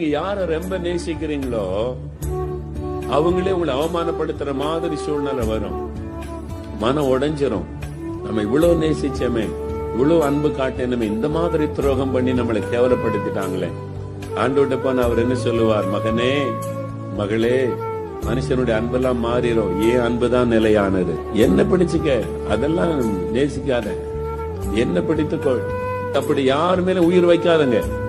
நீங்க யார ரொம்ப நேசிக்கிறீங்களோ அவங்களே உங்களை அவமானப்படுத்துற மாதிரி சூழ்நிலை வரும். மனம் உடைஞ்சிரும். நம்ம இவ்வளவு நேசிச்சோமே இவ்வளவு அன்பு காட்டினமே இந்த மாதிரி துரோகம் பண்ணி நம்மளை கேவலப்படுத்திட்டாங்களே. ஆண்டோட்ட போன அவர் என்ன சொல்லுவார்? மகனே மகளே மனுஷனுடைய அன்பெல்லாம் மாறிடும் ஏன் அன்புதான் நிலையானது. என்ன பிடிச்சுக்க? அதெல்லாம் நேசிக்காத. என்ன பிடித்துக்கொள்? அப்படி யார் மேல உயிர் வைக்காதங்க?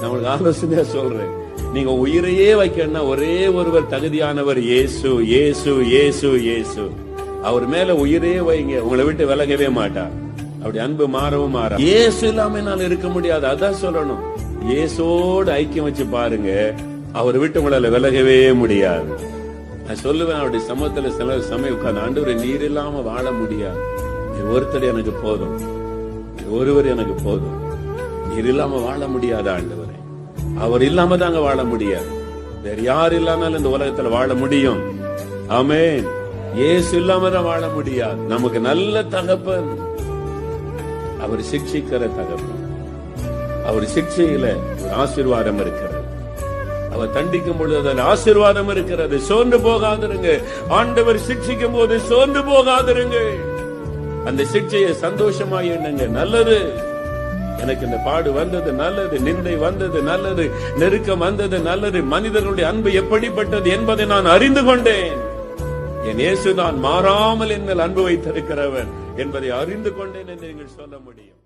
நான் உங்களுக்கு ஆலோசனையா சொல்றேன். நீங்க உயிரையே வைக்கணும்னா ஒரே ஒருவர் தகுதியானவர் இயேசு இயேசு இயேசு இயேசு. அவர் மேல உயிரே வைங்க. உங்களை விட்டு விலகவே மாட்டார் அப்படி அன்பு மாறவும் மாற. இயேசு இல்லாம என்னால இருக்க முடியாது. அதான் சொல்லணும். இயேசோடு ஐக்கியம் வச்சு பாருங்க. அவர் விட்டு உங்களால விலகவே முடியாது. நான் சொல்லுவேன் அவருடைய சமூகத்துல சில சமயம் உட்கார்ந்து ஒரு நீர் இல்லாம வாழ முடியாது. ஒருத்தர் எனக்கு போதும். ஒருவர் எனக்கு போதும். நீர் இல்லாம வாழ முடியாது ஆண்டு அவர் இல்லாம தாங்க வாழ முடியாது. வேற யார் இல்லாமலும் இந்த உலகத்துல வாழ முடியும். ஆமே ஏசு இல்லாம தான் வாழ முடியாது. நமக்கு நல்ல தகப்பன். அவர் சிக்ஷிக்கிற தகப்பன். அவர் சிக்ஷையில ஒரு ஆசீர்வாதம் இருக்கிறது. அவர் தண்டிக்கும் பொழுது அதன் ஆசீர்வாதம் இருக்கிறது. சோர்ந்து போகாதிருங்க. ஆண்டவர் சிக்ஷிக்கும் போது சோர்ந்து போகாதிருங்க. அந்த சிக்ஷையை சந்தோஷமா எண்ணுங்க. நல்லது. எனக்கு இந்த பாடு வந்தது நல்லது நிந்தை வந்தது நல்லது நெருக்கம் வந்தது நல்லது மனிதர்களுடைய அன்பு எப்படிப்பட்டது என்பதை நான் அறிந்து கொண்டேன். என் இயேசு நான் மாறாமல் என் மேல் அன்பு வைத்திருக்கிறவன் என்பதை அறிந்து கொண்டேன் என்று நீங்கள் சொல்ல முடியும்.